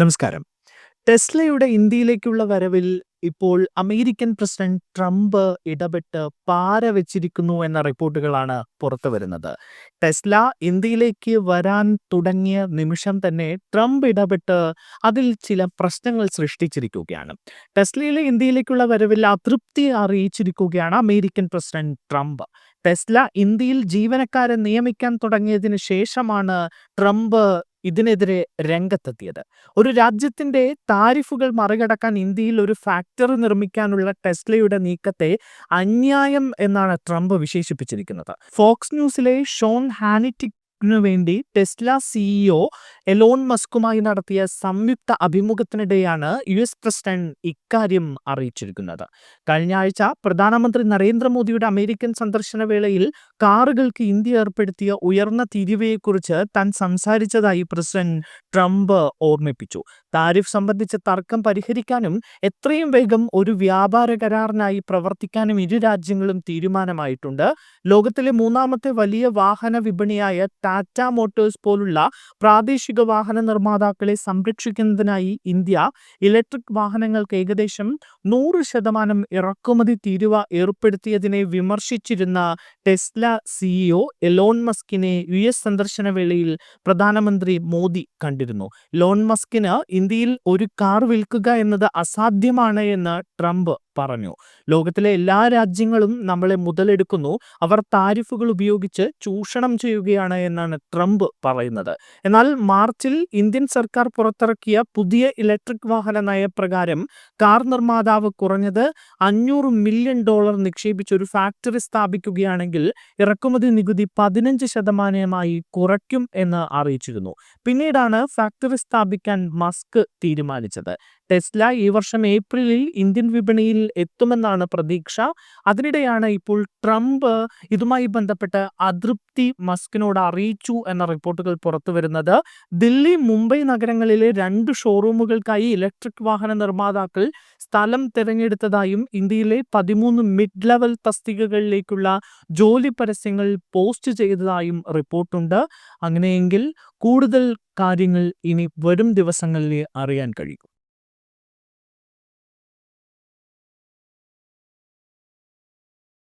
നമസ്കാരം. ടെസ്ലയുടെ ഇന്ത്യയിലേക്കുള്ള വരവിൽ ഇപ്പോൾ അമേരിക്കൻ പ്രസിഡന്റ് ട്രംപ് ഇടപെട്ട് പാര വെച്ചിരിക്കുന്നു എന്ന റിപ്പോർട്ടുകളാണ് പുറത്തു വരുന്നത് ടെസ്ല ഇന്ത്യയിലേക്ക് വരാൻ തുടങ്ങിയ നിമിഷം തന്നെ ട്രംപ് ഇടപെട്ട് അതിൽ ചില പ്രശ്നങ്ങൾ സൃഷ്ടിച്ചിരിക്കുകയാണ്. ടെസ്ലയിലെ ഇന്ത്യയിലേക്കുള്ള വരവിൽ അതൃപ്തി അറിയിച്ചിരിക്കുകയാണ് അമേരിക്കൻ പ്രസിഡന്റ് ട്രംപ്. ടെസ്ല ഇന്ത്യയിൽ ജീവനക്കാരെ നിയമിക്കാൻ തുടങ്ങിയതിന് ശേഷമാണ് ട്രംപ് ഇതിനെതിരെ രംഗത്തെത്തിയത്. ഒരു രാജ്യത്തിന്റെ താരിഫുകൾ മറികടക്കാൻ ഇന്ത്യയിൽ ഒരു ഫാക്ടറി നിർമ്മിക്കാനുള്ള ടെസ്ലയുടെ നീക്കത്തെ അന്യായം എന്നാണ് ട്രംപ് വിശേഷിപ്പിച്ചിരിക്കുന്നത്. ഫോക്സ് ന്യൂസിലെ ഷോൺ ഹാനിറ്റിക് നു വേണ്ടി ടെസ്ല സിഇഒ എലോൺ മസ്കുമായി നടത്തിയ സംയുക്ത അഭിമുഖത്തിനിടെയാണ് യു എസ് പ്രസിഡന്റ് ഇക്കാര്യം അറിയിച്ചിരിക്കുന്നത്. കഴിഞ്ഞ ആഴ്ച പ്രധാനമന്ത്രി നരേന്ദ്രമോദിയുടെ അമേരിക്കൻ സന്ദർശന വേളയിൽ കാറുകൾക്ക് ഇന്ത്യ ഏർപ്പെടുത്തിയ ഉയർന്ന തിരിവയെക്കുറിച്ച് താൻ സംസാരിച്ചതായി പ്രസിഡന്റ് ട്രംപ് ഓർമ്മിപ്പിച്ചു. താരിഫ് സംബന്ധിച്ച തർക്കം പരിഹരിക്കാനും എത്രയും വേഗം ഒരു വ്യാപാര കരാറിനായി പ്രവർത്തിക്കാനും ഇരു രാജ്യങ്ങളും തീരുമാനമായിട്ടുണ്ട്. ലോകത്തിലെ മൂന്നാമത്തെ വലിയ വാഹന വിപണിയായ ടാറ്റ മോട്ടോഴ്സ് പോലുള്ള പ്രാദേശിക വാഹന നിർമ്മാതാക്കളെ സംരക്ഷിക്കുന്നതിനായി ഇന്ത്യ ഇലക്ട്രിക് വാഹനങ്ങൾക്ക് ഏകദേശം നൂറ് ശതമാനം ഇറക്കുമതി തീരുവ ഏർപ്പെടുത്തിയതിനെ വിമർശിച്ചിരുന്ന ടെസ്ല സിഇഒ എലോൺ മസ്കിനെ യു എസ് സന്ദർശന വേളയിൽ പ്രധാനമന്ത്രി മോദി കണ്ടിരുന്നു. ലോൺ മസ്കിന് ഇന്ത്യയിൽ ഒരു കാർ വിൽക്കുക എന്നത് അസാധ്യമാണ് എന്ന് ട്രംപ് പറഞ്ഞു. ലോകത്തിലെ എല്ലാ രാജ്യങ്ങളും നമ്മളെ മുതലെടുക്കുന്നു. അവർ താരിഫുകൾ ഉപയോഗിച്ച് ചൂഷണം ചെയ്യുകയാണ് എന്നാണ് ട്രംപ് പറയുന്നത്. എന്നാൽ മാർച്ചിൽ ഇന്ത്യൻ സർക്കാർ പുറത്തിറക്കിയ പുതിയ ഇലക്ട്രിക് വാഹന നയപ്രകാരം കാർ നിർമ്മാതാവ് കുറഞ്ഞത് അഞ്ഞൂറ് മില്യൺ ഡോളർ നിക്ഷേപിച്ച് ഒരു ഫാക്ടറി സ്ഥാപിക്കുകയാണെങ്കിൽ ഇറക്കുമതി നികുതി പതിനഞ്ച് ശതമാനമായി കുറയ്ക്കും എന്ന് അറിയിച്ചിരുന്നു. പിന്നീടാണ് ഫാക്ടറി സ്ഥാപിക്കാൻ മസ്ക് തീരുമാനിച്ചത്. ടെസ്ല ഈ വർഷം ഏപ്രിലിൽ ഇന്ത്യൻ വിപണിയിൽ എത്തുമെന്നാണ് പ്രതീക്ഷ. അതിനിടെയാണ് ഇപ്പോൾ ട്രംപ് ഇതുമായി ബന്ധപ്പെട്ട് അതൃപ്തി മസ്കിനോട് അറിയിച്ചു എന്ന റിപ്പോർട്ടുകൾ പുറത്തു വരുന്നത് ദില്ലി, മുംബൈ നഗരങ്ങളിലെ രണ്ട് ഷോറൂമുകൾക്കായി ഇലക്ട്രിക് വാഹന നിർമ്മാതാക്കൾ സ്ഥലം തിരഞ്ഞെടുത്തതായും ഇന്ത്യയിലെ പതിമൂന്ന് മിഡ് ലെവൽ തസ്തികകളിലേക്കുള്ള ജോലി പരസ്യങ്ങൾ പോസ്റ്റ് ചെയ്തതായും റിപ്പോർട്ടുണ്ട്. അങ്ങനെയെങ്കിൽ കൂടുതൽ കാര്യങ്ങൾ ഇനി വരും ദിവസങ്ങളിൽ അറിയാൻ കഴിയും.